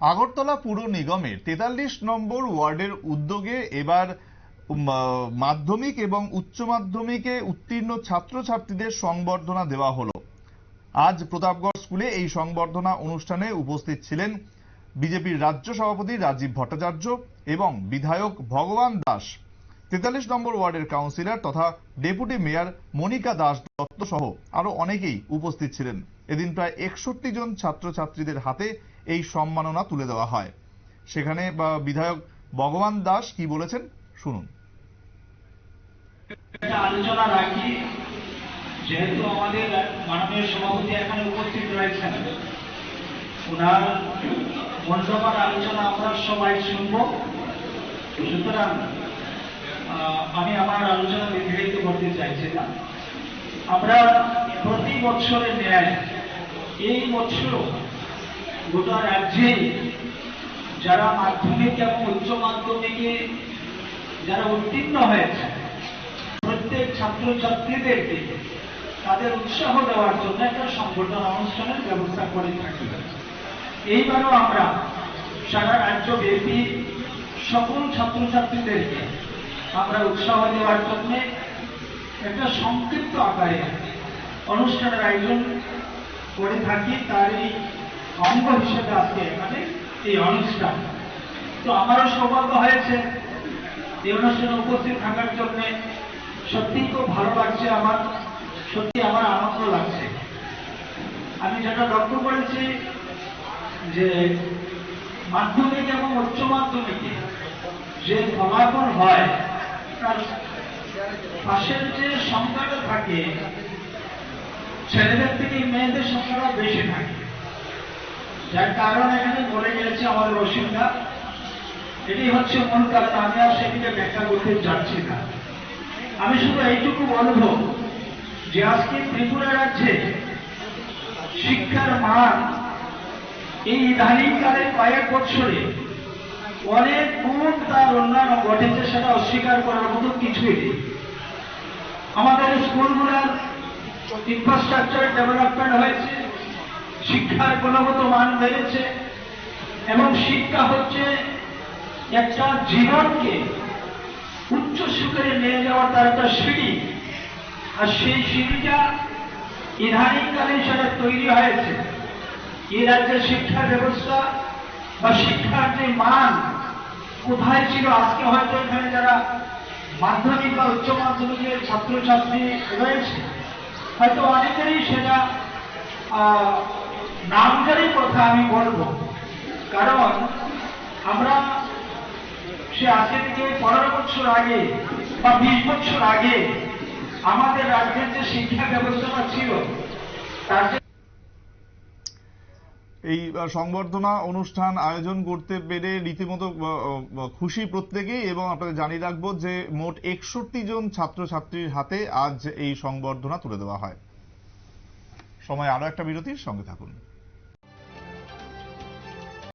আগরতলা পুর নিগমের তেতাল্লিশ নম্বর ওয়ার্ডের উদ্যোগে এবার মাধ্যমিক এবং উচ্চ মাধ্যমিকে উত্তীর্ণ ছাত্রছাত্রীদের সংবর্ধনা দেওয়া হলো। আজ প্রতাপগড় স্কুলে এই সংবর্ধনা অনুষ্ঠানে উপস্থিত ছিলেন বিজেপির রাজ্য সভাপতি রাজীব ভট্টাচার্য এবং বিধায়ক ভগবান দাস, তেতাল্লিশ নম্বর ওয়ার্ডের কাউন্সিলর তথা ডেপুটি মেয়র মনিকা দাস দত্ত সহ আরও অনেকেই উপস্থিত ছিলেন। এদিন প্রায় একষট্টি জন ছাত্রছাত্রীদের হাতে এই সম্মাননা তুলে দেওয়া হয়। সেখানে বিধায়ক ভগবান দাস কি বলেছেন? শুনুন। আলোচনা রাখি, যেহেতু আমাদের মাননীয় সভাপতি এখানে উপস্থিত রয়েছেন। ওনার মূল্যবান আলোচনা আমরা সবাই শুনব। সুতরাং আমি আমার আলোচনা বিভেদিত করতে চাইছি না আমরা প্রতি বছরের ন্যায় এই বছর গোটা রাজ্যে যারা মাধ্যমিক এবং উচ্চ মাধ্যমিকে যারা উত্তীর্ণ হয়েছে, প্রত্যেক ছাত্রছাত্রীদেরকে তাদের উৎসাহ দেওয়ার জন্য একটা সংগঠন অনুষ্ঠানের ব্যবস্থা করে থাকি। এইবারও আমরা সারা রাজ্যব্যাপী সকল ছাত্রছাত্রীদেরকে আমরা উৎসাহ দেওয়ার জন্য একটা সংক্ষিপ্ত আকারে অনুষ্ঠানের আয়োজন করে থাকি। তারই অঙ্গ হিসেবে আজকে এখানে এই অনুষ্ঠান। তো আমারও সৌভাগ্য হয়েছে এই অনুষ্ঠানে উপস্থিত থাকার জন্য। সত্যি খুব ভালো লাগছে আমার সত্যি আমার আনন্দ লাগছে। আমি যেটা লক্ষ্য করেছি যে মাধ্যমিক এবং উচ্চ মাধ্যমিকে যে ফলাফল হয়, তার পাশের যে সংখ্যাটা থাকে, ছেলেদের থেকে মেয়েদের সংখ্যাটা বেশি থাকে। যার কারণ এখানে বলে গেছে আমাদের অসুবিধা এটি হচ্ছে মূল কারণ, আমি আর সেটিকে ব্যাখ্যা করতে যাচ্ছি না। আমি শুধু এইটুকু বলব যে আজকে ত্রিপুরা রাজ্যে শিক্ষার মান এই ইদানিংকালে কয়েক বছরে অনেক গুণ তার উন্নয়ন ঘটেছে সেটা অস্বীকার করার মতো কিছুই নেই। আমাদের স্কুলগুলোর ইনফ্রাস্ট্রাকচার ডেভেলপমেন্ট হয়েছে শিক্ষার গুণগত মান বেড়েছে, এবং শিক্ষা হচ্ছে একটা জীবনকে উচ্চ শিখরে নিয়ে যাওয়ার তার একটা সিঁড়ি। আর সেই সিঁড়িটা ইদানিংকালে সেটা তৈরি হয়েছে। এই রাজ্যের শিক্ষা ব্যবস্থা বা শিক্ষার যে মান কোথায় ছিল, আজকে হয়তো এখানে যারা মাধ্যমিক বা উচ্চ মাধ্যমিকের ছাত্রছাত্রী রয়েছে, হয়তো অনেকেরই সেটা আহ, কথা আমি বলব। কারণ আমরা সে আজকে থেকে পনেরো বছর আগে বা বিশ বছর আগে আমাদের রাজ্যের যে শিক্ষা ব্যবস্থাটা ছিল তার এই সংবর্ধনা অনুষ্ঠান আয়োজন করতে পেরে রীতিমতো খুশি প্রত্যেকেই এবং আপনাদের জানিয়ে রাখব যে মোট একষট্টি জন ছাত্রছাত্রীর হাতে আজ এই সংবর্ধনা তুলে দেওয়া হয়। সময় আরও একটা বিরতির সঙ্গে থাকুন।